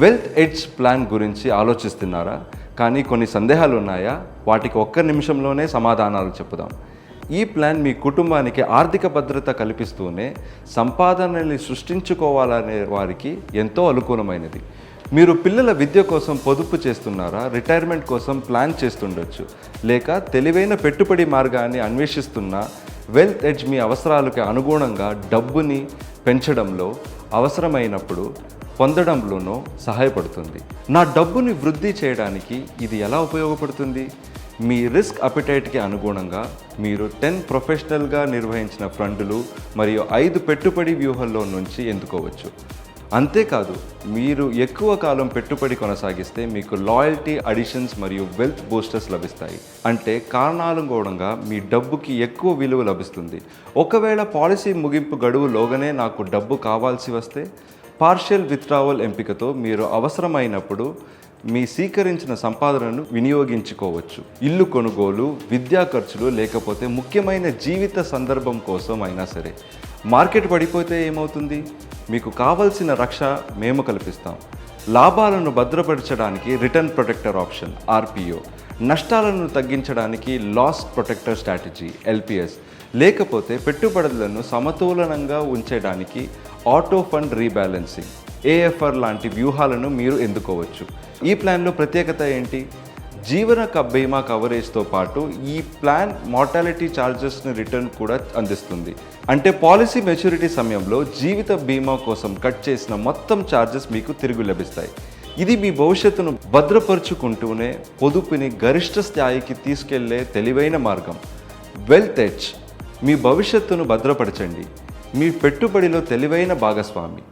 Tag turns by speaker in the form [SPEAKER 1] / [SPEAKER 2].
[SPEAKER 1] Wealth edge plan గురించి ఆలోచిస్తున్నారా? కానీ కొన్ని సందేహాలు ఉన్నాయా వాటికి ఒక్క నిమిషంలోనే సమాధానాలు చెప్పుదాం. ఈ ప్లాన్ మీ కుటుంబానికి ఆర్థిక భద్రత కల్పిస్తూనే సంపాదనని సృష్టించుకోవాలనే వారికి ఎంతో అనుకూలమైనది. మీరు పిల్లల విద్య కోసం పొదుపు చేస్తున్నారా? రిటైర్మెంట్ కోసం ప్లాన్ చేస్తుండొచ్చు. లేక తెలివైన పెట్టుబడి మార్గాన్ని అన్వేషిస్తున్న వెల్త్ ఎడ్జ్ మీ అవసరాలకు అనుగుణంగా డబ్బుని పెంచడంలో అవసరమైనప్పుడు పొందడంలోనూ సహాయపడుతుంది. నా డబ్బుని వృద్ధి చేయడానికి ఇది ఎలా ఉపయోగపడుతుంది? మీ రిస్క్ అపిటైట్కి అనుగుణంగా మీరు టెన్ ప్రొఫెషనల్గా నిర్వహించిన ఫండ్లు మరియు ఐదు పెట్టుబడి వ్యూహంలో నుంచి ఎంచుకోవచ్చు అంతేకాదు మీరు ఎక్కువ కాలం పెట్టుబడి కొనసాగిస్తే మీకు లాయల్టీ అడిషన్స్ మరియు వెల్త్ బూస్టర్స్ లభిస్తాయి. అంటే కారణానుగుణంగా మీ డబ్బుకి ఎక్కువ విలువ లభిస్తుంది. ఒకవేళ పాలసీ ముగింపు గడువులోగానే నాకు డబ్బు కావాల్సి వస్తే పార్షియల్ విత్డ్రావల్ ఎంపికతో మీరు అవసరమైనప్పుడు మీ స్వీకరించిన సంపాదనను వినియోగించుకోవచ్చు. ఇల్లు కొనుగోలు విద్యా ఖర్చులు లేకపోతే ముఖ్యమైన జీవిత సందర్భం కోసం అయినా సరే. మార్కెట్ పడిపోతే ఏమవుతుంది? మీకు కావలసిన రక్ష మేము కల్పిస్తాం. లాభాలను భద్రపరచడానికి రిటర్న్ ప్రొటెక్టర్ ఆప్షన్ ఆర్పిఓ. నష్టాలను తగ్గించడానికి లాస్ ప్రొటెక్టర్ స్ట్రాటజీ ఎల్పిఎస్. లేకపోతే పెట్టుబడులను సమతూలనంగా ఉంచడానికి ఆటో ఫండ్ రీబ్యాలెన్సింగ్. ఏఎఫ్ఆర్ లాంటి వ్యూహాలను మీరు ఎందుకోవచ్చు ఈ ప్లాన్లో ప్రత్యేకత ఏంటి? జీవన క- బీమా కవరేజ్తో పాటు ఈ ప్లాన్ మార్టాలిటీ ఛార్జెస్ని రిటర్న్ కూడా అందిస్తుంది. అంటే పాలసీ మెచ్యూరిటీ సమయంలో జీవిత బీమా కోసం కట్ చేసిన మొత్తం ఛార్జెస్ మీకు తిరిగి లభిస్తాయి. ఇది మీ భవిష్యత్తును భద్రపరుచుకుంటూనే పొదుపుని గరిష్ట స్థాయికి తీసుకెళ్ళే తెలివైన మార్గం. Wealth edge. మీ భవిష్యత్తును భద్రపరచండి. మీ పెట్టుబడిలో తెలివైన భాగస్వామి.